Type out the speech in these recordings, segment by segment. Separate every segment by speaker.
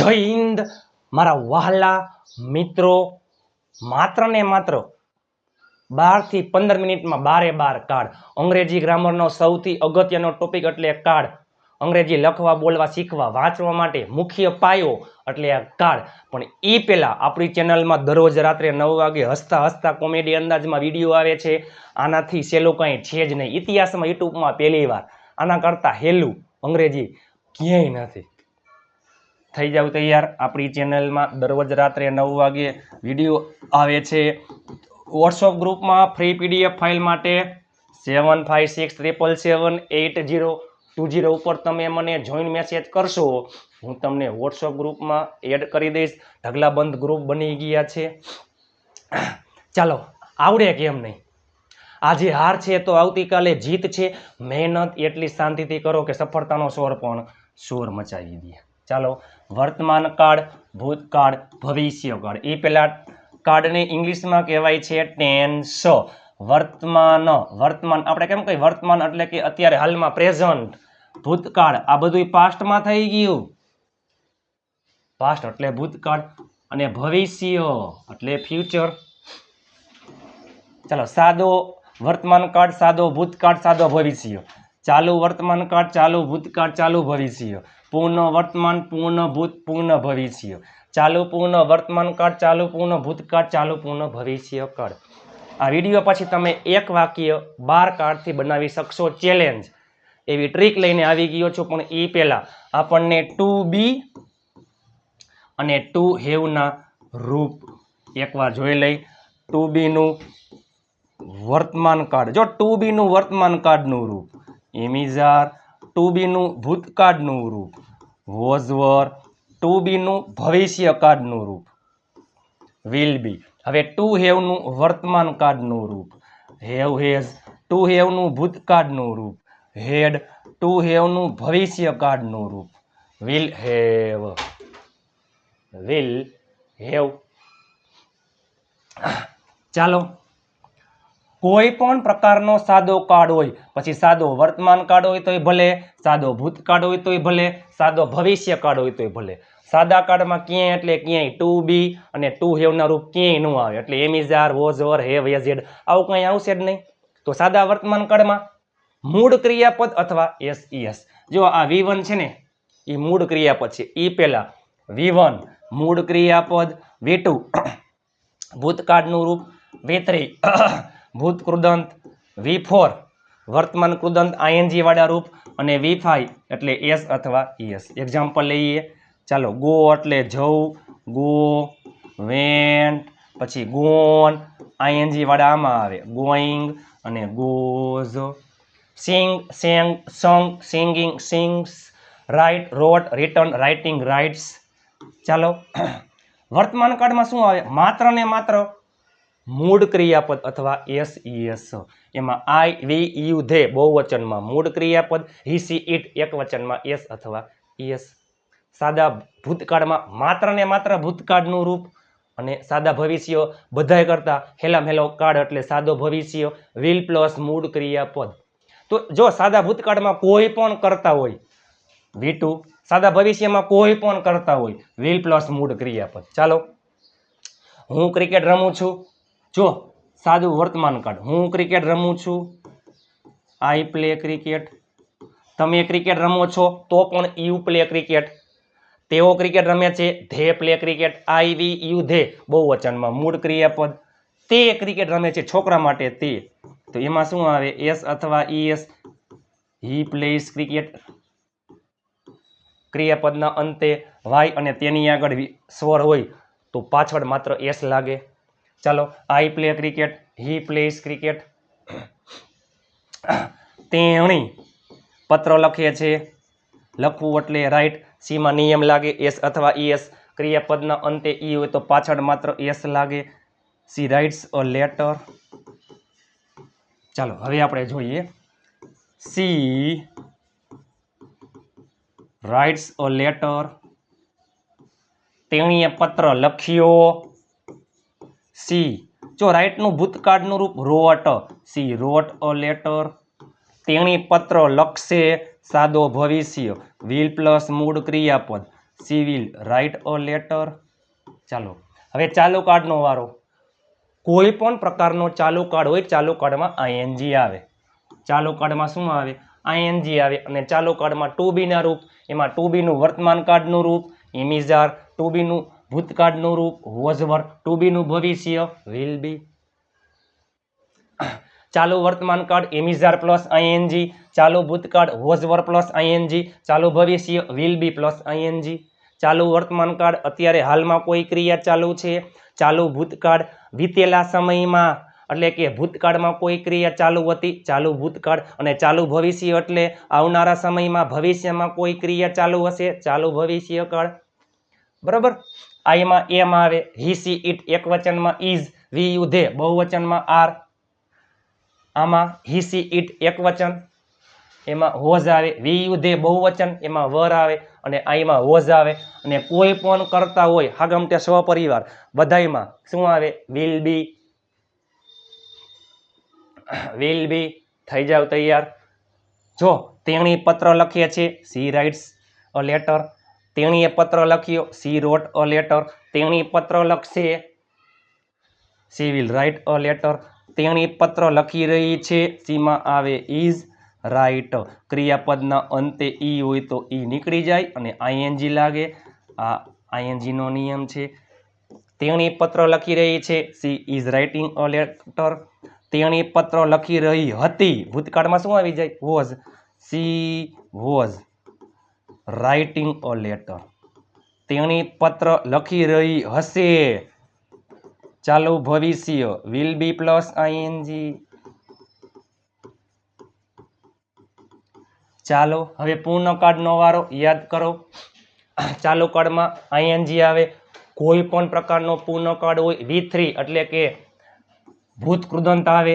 Speaker 1: જય હિન્દ. મારા વહાલા મિત્રો માત્ર ને માત્ર બારથી પંદર મિનિટમાં બારે બાર કાર્ડ અંગ્રેજી ગ્રામરનો સૌથી અગત્યનો ટોપિક એટલે કાર્ડ અંગ્રેજી લખવા, બોલવા, શીખવા, વાંચવા માટે મુખ્ય પાયો એટલે આ કાર્ડ પણ એ પહેલાં આપણી ચેનલમાં દરરોજ રાત્રે નવ વાગે હસતા હસતા કોમેડી અંદાજમાં વીડિયો આવે છે. આનાથી સહેલું કંઈ છે જ નહીં. ઇતિહાસમાં, યુટ્યુબમાં પહેલી વાર. આના કરતાં હેલું અંગ્રેજી ક્યાંય નથી. થઈ જાવ તૈયાર. આપણી ચેનલમાં દરરોજ રાત્રે નવ વાગે વીડિયો આવે છે. વોટ્સઅપ ગ્રુપમાં ફ્રી પીડીએફ ફાઇલ માટે seven five six triple seven eight zero two zero ઉપર તમે મને જોઈન મેસેજ કરશો. હું તમને વોટ્સઅપ ગ્રુપમાં એડ કરી દઈશ. ઢગલાબંધ ગ્રુપ બની ગયા છે. ચાલો, આવડે કેમ નહીં? આજે હાર છે તો આવતીકાલે જીત છે. મહેનત એટલી શાંતિથી કરો કે સફળતાનો સ્વર પણ શોર મચાવી દે. ચાલો, વર્તમાન કાળ, ભૂતકાળ, ભવિષ્યકાળ. એ પહેલાં કાળને ઇંગ્લિશમાં કહેવાય છે ટેન્સ વર્તમાન વર્તમાન. આપણે કેમ કહીએ વર્તમાન એટલે કે અત્યારે હાલમાં પ્રેઝન્ટ. ભૂતકાળ. આ બધું પાસ્ટમાં થઈ ગયું. પાસ્ટ એટલે ભૂતકાળ અને ભવિષ્ય એટલે ફ્યુચર ચાલો, સાદો વર્તમાન કાળ, સાદો ભૂતકાળ, સાદો ભવિષ્ય. ચાલુ વર્તમાન કાળ, ચાલુ ભૂતકાળ, ચાલુ ભવિષ્ય. પૂર્ણ વર્તમાન પૂર્ણ ભૂત પૂર્ણ ભવિષ્ય ચાલુ પૂર્ણ વર્તમાન કાળ, ચાલુ પૂર્ણ ભૂતકાળ ચાલુ પૂર્ણ ભવિષ્ય કાળ. આ વીડિયો પછી તમે એક વાક્ય બાર કાર્ડથી બનાવી શકશો ચેલેન્જ એવી ટ્રીક લઈને આવી ગયો છું, પણ એ પહેલાં આપણને ટુ બી અને ટુ હેવના રૂપ એકવાર જોઈ લઈ. ટુ બીનું વર્તમાન કાર્ડ જો ટુ બીનું વર્તમાન કાર્ડનું રૂપ ઇમિઝાર ટુ બીનું ભૂતકાળનું રૂપ વોઝવર ટુ બીનું ભવિષ્ય કાળનું રૂપ વિલ બી હવે ટુ હેવનું વર્તમાન કાળનું રૂપ. હેવ હેઝ ટુ હેવનું ભૂતકાળનું રૂપ. હેડ ટુ હેવનું ભવિષ્ય કાળનું રૂપ. Will have. Will have. ચાલો કોઈ પણ પ્રકારનો સાદો કાર્ડ હોય, પછી સાદો વર્તમાન કાર્ડ હોય તોય ભલે, સાદો ભૂતકાળ હોય તોય ભલે, સાદો ભવિષ્ય કાર્ડ હોય તોય ભલે. સાદા કાર્ડમાં ક્યાંય એટલે ક્યાંય ટુ બી અને ટુ હેવના રૂપ ક્યાંય ન આવે. એટલે એમિઝાર વોઝ ઓર હેવ હેઝેડ આવું કંઈ આવશે જ નહીં. તો સાદા વર્તમાન કાળમાં મૂળ ક્રિયાપદ અથવા એસ એસ જો આ વી વન છે ને એ મૂળ ક્રિયાપદ છે. એ પહેલાં વી વન મૂળ ક્રિયાપદ વી ટુ ભૂતકાળનું રૂપ વી થ્રી ભૂત કૃદંત વી ફોર વર્તમાન કૃદંત આઈએનજી વાળા રૂપ અને વી ફાઈ એટલે એસ અથવા ઈએસ એક્ઝામ્પલ લઈએ. ચાલો, ગો એટલે જવું, ગો વેન્ટ પછી ગોન આઈએનજી વાળા આમાં આવે. ગોઈંગ અને goes. Sing, sang, song, singing, sings. Write wrote, written writing writes. ચાલો, વર્તમાન કાળમાં શું આવે? માત્ર ને માત્ર મૂળ ક્રિયાપદ અથવા એસ એસ એમાં આઈ વી યુ ધે બહુવચનમાં મૂળ ક્રિયાપદ હી સી ઇટ એક વચનમાં એસ અથવા એસ સાદા ભૂતકાળમાં માત્ર ને માત્ર ભૂતકાળનું રૂપ અને સાદા ભવિષ્ય બધાય કરતાં હેલામ હેલો કાળ એટલે સાદો ભવિષ્ય વિલ પ્લસ મૂળ ક્રિયાપદ. તો જો સાદા ભૂતકાળમાં કોઈ પણ કરતા હોય વી ટુ સાદા ભવિષ્યમાં કોઈ પણ કરતા હોય વિલ પ્લસ મૂળ ક્રિયાપદ. ચાલો, હું ક્રિકેટ રમું છું. જો, સાદું વર્તમાન કાળ હું ક્રિકેટ રમું છું. આઈ પ્લે ક્રિકેટ તમે ક્રિકેટ રમો છો, તો પણ યુ પ્લે ક્રિકેટ તેઓ ક્રિકેટ રમે છે, they play cricket I we you they. બહુ વચનમાં મૂળ ક્રિયાપદ. તે ક્રિકેટ રમે છે છોકરા માટે તે. તો એમાં શું આવે? એસ અથવા E S? He plays cricket ક્રિયાપદના અંતે વાય અને તેની આગળ સ્વર હોય, તો પાછળ માત્ર એસ લાગે. ચાલો I play cricket he plays cricket તેણી પત્ર લખે છે, લખવું એટલે રાઈટ સીમાં નિયમ લાગે એસ અથવા ઈએસ ક્રિયાપદના અંતે ઈ હોય તો પાછળ માત્ર એસ લાગે. સી રાઇટ્સ અ લેટર ચાલો, હવે આપણે જોઈએ. સી રાઇટ્સ અ લેટર તેણીએ પત્ર લખ્યો. સી. જો રાઇટનું ભૂતકાળનું રૂપ રોટ સી. રોટ અ લેટર. તેણી પત્ર લખશે સાદો ભવિષ્ય, વિલ પ્લસ મૂળ ક્રિયાપદ, she will write a letter. ચાલો, હવે ચાલુ કાર્ડનો વારો. કોઈ પણ પ્રકારનો ચાલુ કાર્ડ હોય ચાલુ કાર્ડમાં આઈએનજી આવે. ચાલુ કાર્ડમાં શું આવે? આઈએનજી આવે. અને ચાલુ કાર્ડમાં ટુ બીના રૂપ, એમાં ટુ બીનું વર્તમાન કાર્ડનું રૂપ ઇમિઝાર ટુ બીનું ભૂતકાળનું રૂપ વોઝવર ટુ બીનું ભવિષ્ય વિલ બી ચાલુ વર્તમાન કાળ એમિઝાર પ્લસ આઈએનજી ચાલુ ભૂતકાળ વોઝ વર પ્લસ આઈએનજી ચાલુ ભવિષ્ય વિલ બી પ્લસ આઈએનજી ચાલુ વર્તમાન કાળ અત્યારે હાલમાં કોઈ ક્રિયા ચાલુ છે? ચાલુ ભૂતકાળ વીતેલા સમયમાં, એટલે કે ભૂતકાળમાં કોઈ ક્રિયા ચાલુ હતી? ચાલુ ભૂતકાળ અને ચાલુ ભવિષ્ય એટલે આવનારા સમયમાં ભવિષ્યમાં કોઈ ક્રિયા ચાલુ હશે? ચાલુ ભવિષ્યકાળ. બરાબર? આ એમાં એમ આવે. હી સી ઇટ એક વચનમાં ઇઝ વી યુ ધે બહુવચનમાં આર આમાં હી સી ઇટ એક વચન એમાં હોઝ આવે. વી યુ ધે બહુવચન. એમાં વર આવે અને આઈમાં હોઝ આવે. અને કોઈ પણ કરતા હોય, હાગમટે સ્વપરિવાર, બધાયમાં શું આવે? વિલ બી વિલ બી થઈ જાવ તૈયાર. જો તેણી પત્ર લખીએ છીએ સી રાઇટ્સ અ લેટર તેણીએ પત્ર લખ્યો સી રોટ અ લેટર તેણી પત્ર લખશે she will write a letter તેણી પત્ર લખી રહી છે સીમાં આવે ઇઝ રાઇટ ક્રિયાપદના અંતે ઈ હોય તો ઈ નીકળી જાય અને આઈએનજી લાગે. આ આઈએનજીનો નિયમ છે. તેણી પત્ર લખી રહી છે she is writing a letter તેણી પત્ર લખી રહી હતી. ભૂતકાળમાં શું આવી જાય? Was she was writing a letter તેણી પત્ર લખી રહી હશે. ચાલુ ભવિષ્ય વિલ બી પ્લસ આઈએનજી ચાલો, હવે પૂર્ણ કાર્ડનો વારો યાદ કરો. ચાલુ કાર્ડમાં આઈએનજી આવે. કોઈ પણ પ્રકારનો પૂર્ણ કાર્ડ હોય વી થ્રી એટલે કે ભૂતકૃદંત આવે.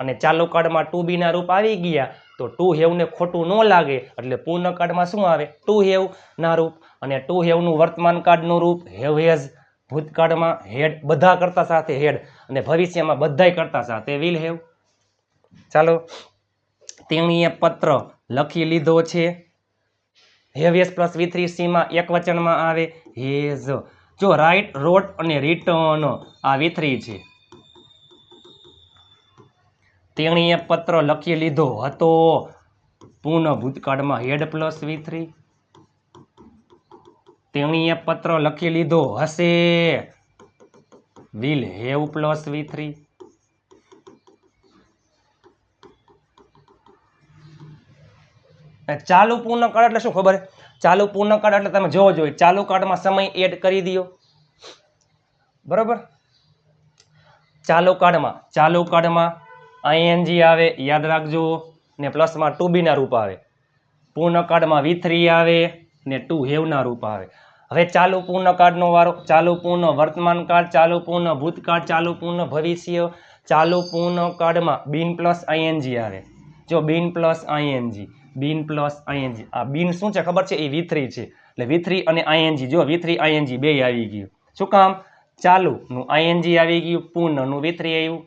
Speaker 1: અને ચાલુ કાર્ડમાં ટુ બીના રૂપ આવી ગયા, તો ટુ હેવને ખોટું ન લાગે. એટલે પૂર્ણ કાર્ડમાં શું આવે? ટુ હેવના રૂપ. અને ટુ હેવનું વર્તમાન કાર્ડનું રૂપ, હેવ હેઝ ભૂતકાળમાં હેડ બધા કરતા સાથે હેડ. અને ભવિષ્યમાં બધાય કરતા સાથે વિલ હેવ. ચાલો, તેણીએ પત્ર લખી લીધો છે. હેવેસ પ્લસ વી થ્રી સીમાં એક વચનમાં આવે, હેઝ. જો રાઇટ રોટ અને રિટર્ન આ વી છે. તેણીએ પત્ર લખી લીધો હતો. પૂર્ણ ભૂતકાળમાં હેડ પ્લસ વી થ્રી. તેણીએ પત્ર લખી લીધો હશે. Will have plus V three. ચાલુ પૂર્ણ કાળ એટલે શું ખબર? ચાલુ પૂર્ણ કાળ એટલે તમે જોવો જોઈએ ચાલુ કાર્ડમાં સમય એડ કરી દો બરોબર? ચાલુ કાર્ડમાં ચાલુ કાર્ડમાં આઈએનજી આવે, યાદ રાખજો. ને પ્લસમાં ટુ બીના રૂપ આવે. પૂર્ણ કાર્ડમાં વી થ્રી આવે ને ટુ હેવના રૂપ આવે. હવે ચાલુ પૂર્ણ કાળનો વારો, ચાલુ પૂર્ણ વર્તમાન કાળ, ચાલુ પૂર્ણ ભૂતકાળ, ચાલુ પૂર્ણ ભવિષ્ય, ચાલુ પૂર્ણ કાળમાં બિન પ્લસ આઈએનજી આવે. જો been plus I N G, been plus I N G. આ બિન શું છે ખબર છે? એ વી થ્રી છે. એટલે વી થ્રી અને આઈએનજી. જો વી થ્રી, આઈએનજી બે આવી ગયું. શું કામ? ચાલુનું આઈએનજી આવી ગયું, પૂર્ણનું વી થ્રી આવ્યું.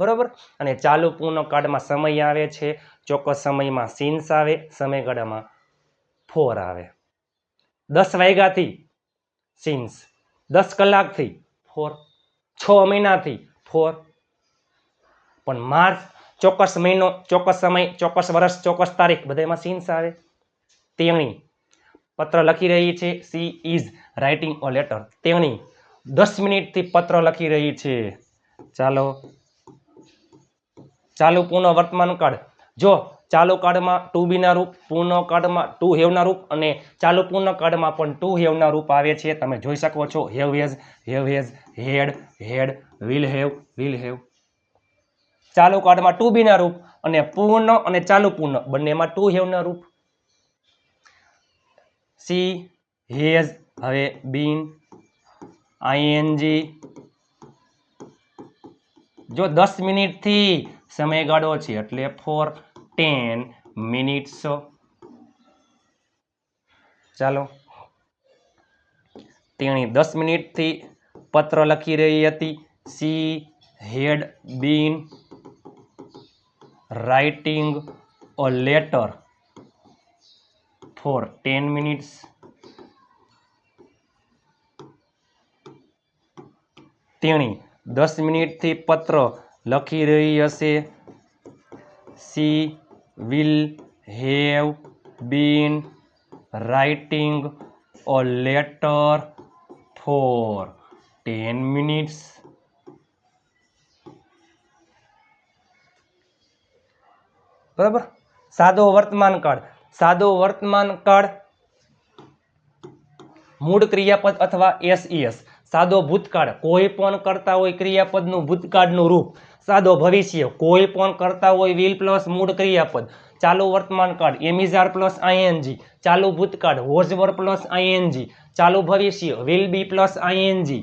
Speaker 1: બરોબર? અને ચાલુ પૂર્ણ કાર્ડમાં સમય આવે છે, ચોક્કસ સમયમાં સીન્સ આવે, સમયગાળામાં ફોર આવે. દસ વાગ્યાથી સીન્સ દસ કલાકથી ફોર છ મહિનાથી ફોર પણ માર્ચ, ચોક્કસ મહિનો, ચોક્કસ સમય, ચોક્કસ વર્ષ, ચોક્કસ તારીખ બધામાં સીન્સ આવે. તેણી પત્ર લખી રહી છે she is writing a letter તેણી દસ મિનિટથી પત્ર લખી રહી છે. ચાલો ચાલુ પૂર્ણ વર્તમાન કાળ. જો ચાલુ કાળમાં ટુ બીના રૂપ, પૂર્ણ કાળમાં ટુ હેવના રૂપ અને ચાલુ પૂર્ણ કાળમાં પણ ટુ હેવના રૂપ આવે છે, તમે જોઈ શકો છો have has have has had had will have will have ચાલુ કાર્ડમાં ટુ બીના રૂપ અને પૂર્ણ અને ચાલુ પૂર્ણ, બંનેમાં ટુ હેવના રૂપ. સી હેઝ હવે બીન આઈએનજી જો દસ મિનિટથી સમયગાળો છે એટલે ફોર ટેન મિનિટ્સ ચાલો. તેણી દસ મિનિટથી પત્ર લખી રહી હતી. She had been writing a letter for ten minutes તેણી દસ મિનિટથી પત્ર લખી રહી હશે. She will have been writing a letter for ten minutes. બરાબર? સાદો વર્તમાન કાળ. સાદો વર્તમાન કાળ મૂળ ક્રિયાપદ અથવા એસઈએસ સાદો ભૂતકાળ. કોઈ પણ કરતા હોય ક્રિયાપદનું ભૂતકાળનું રૂપ. સાદો ભવિષ્ય. કોઈ પણ કરતા હોય વિલ પ્લસ મૂળ ક્રિયાપદ ચાલુ વર્તમાન કાળ એમિઝાર પ્લસ આઈએનજી ચાલુ ભૂતકાળ હોઝવર પ્લસ આઈએનજી ચાલુ ભવિષ્ય વિલ બી પ્લસ આઈએનજી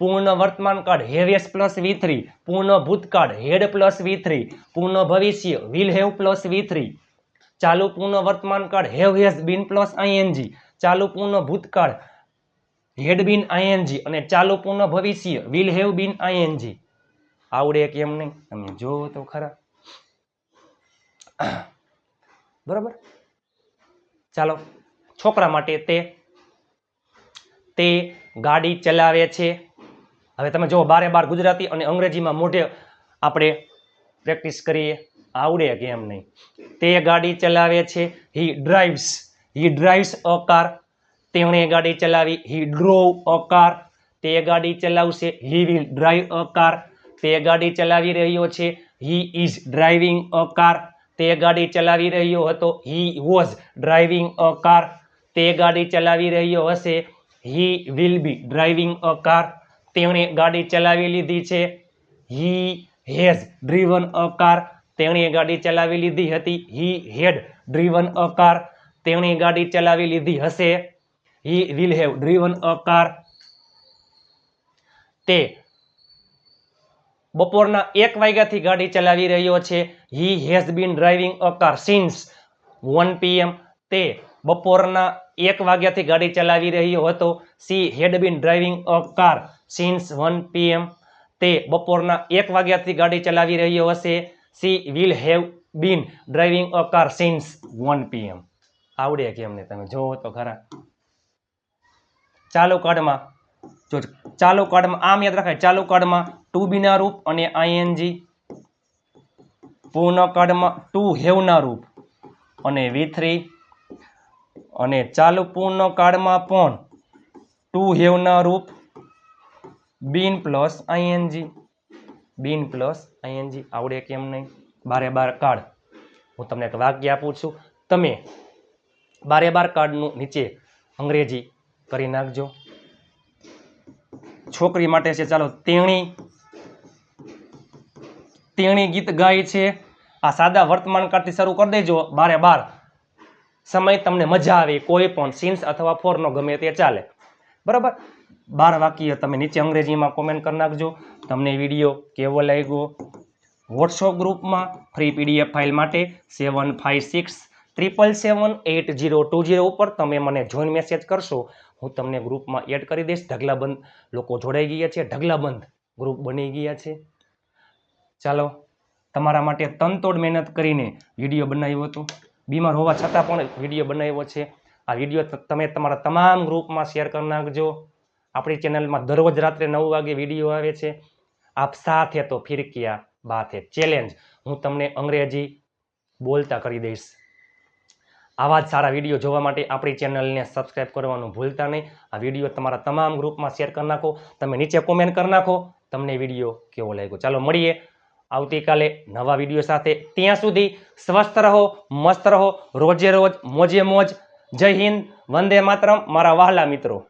Speaker 1: પૂર્ણ વર્તમાન કાળ હેવેસ પ્લસ વી થ્રી પૂર્ણ ભૂતકાળ હેડ પ્લસ વી થ્રી પૂર્ણ ભવિષ્ય will have plus V three ચાલુ પૂર્ણ વર્તમાન કાળ have has been plus ING ચાલુ પૂર્ણ ભૂતકાળ હેડ બીન આઈએનજી અને ચાલુ પૂર્ણ ભવિષ્ય વિલ હેવ બીન આઈએનજી આવડે કેમ નહીં? તમે જોવો તો ખરા. બરાબર? ચાલો, છોકરા માટે તે તે ગાડી ચલાવે છે. હવે તમે જો બારે બાર ગુજરાતી અને અંગ્રેજીમાં મોઢે આપણે પ્રેક્ટિસ કરીએ. આવડે કેમ નહીં? તે ગાડી ચલાવે છે. He drives he drives a car તેણે ગાડી ચલાવી. હી ડ્રોવ અ કાર તે ગાડી ચલાવશે. He will drive a car તે ગાડી ચલાવી રહ્યો છે. He is driving a car તે ગાડી ચલાવી રહ્યો હતો. He was driving a car તે ગાડી ચલાવી રહ્યો હશે. He will be driving a car તેણે ગાડી ચલાવી લીધી છે. He has driven a car તેણે ગાડી ચલાવી લીધી હતી. હી હેડ ડ્રીવન અ કાર તેણે ગાડી ચલાવી લીધી હશે. He will have driven a car તે બપોરના એક વાગ્યાથી ગાડી ચલાવી રહ્યો છે. He has been driving a car since one PM તે બપોરના એક વાગ્યાથી ગાડી ચલાવી રહ્યો હતો. She had been driving a car since one PM તે બપોરના એક વાગ્યાથી ગાડી ચલાવી રહ્યો હશે. She will have been driving a car since one PM આવડે કેમને તમે? જોવો તો ખરા. ચાલુ કાર્ડમાં જો ચાલુ કાર્ડમાં, આમ યાદ રાખાય, ચાલુ કાર્ડમાં ટુ બીના રૂપ અને આઈએનજી પૂર્ણ કાર્ડમાં ટુ હેવના રૂપ અને વી થ્રી અને ચાલુ પૂર્ણ કાળમાં પણ ટુ હેવના રૂપ, been plus I N G been plus I N G આવડે કેમ નહીં? બારે બાર કાર્ડ. હું તમને એક વાક્ય આપું છું. તમે બારે બાર કાર્ડનું નીચે અંગ્રેજી કરી નાખજો. છોકરી માટે છે, ચાલો તેણી તેણી ગીત ગાય છે. આ સાદા વર્તમાન કાળથી શરૂ કરી દેજો, બારે બાર. સમય તમને મજા આવે, કોઈ પણ સિન્સ અથવા ફોરનો ગમે તે ચાલે. બરાબર? બાર વાક્ય તમે નીચે અંગ્રેજીમાં કોમેન્ટ કરી નાખજો. તમને વીડિયો કેવો લાગ્યો? વોટ્સઅપ ગ્રુપમાં ફ્રી પીડીએફ ફાઇલ માટે seven five six triple seven eight zero two zero ઉપર તમે મને જોઈન મેસેજ કરશો. હું તમને ગ્રુપમાં એડ કરી દઈશ. ઢગલાબંધ લોકો જોડાઈ ગયા છે. ઢગલાબંધ ગ્રુપ બની ગયા છે. ચાલો, તમારા માટે તનતોડ મહેનત કરીને વીડિયો બનાવ્યો હતો. બીમાર હોવા છતાં પણ વીડિયો બનાવ્યો છે. આ વીડિયો તમે તમારા તમામ ગ્રુપમાં શેર કરી નાખજો. આપણી ચેનલમાં દરરોજ રાત્રે નવ વાગે વીડિયો આવે છે. આપ સાથે તો ફિર કિયા બાત હે ચેલેન્જ. હું તમને અંગ્રેજી બોલતા કરી દઈશ. આવા જ સારા વીડિયો જોવા માટે આપણી ચેનલને સબસ્ક્રાઇબ કરવાનું ભૂલતા નહીં. આ વીડિયો તમારા તમામ ગ્રુપમાં શેર કરી નાખો. તમે નીચે કોમેન્ટ કરી નાખો. તમને વીડિયો કેવો લાગ્યો? ચાલો મળીએ આવતીકાલે નવા વીડિયો સાથે. ત્યાં સુધી સ્વસ્થ રહો, મસ્ત રહો. રોજે રોજ મોજે મોજ. જય હિન્દ. વંદે માતરમ. મારા વહાલા મિત્રો.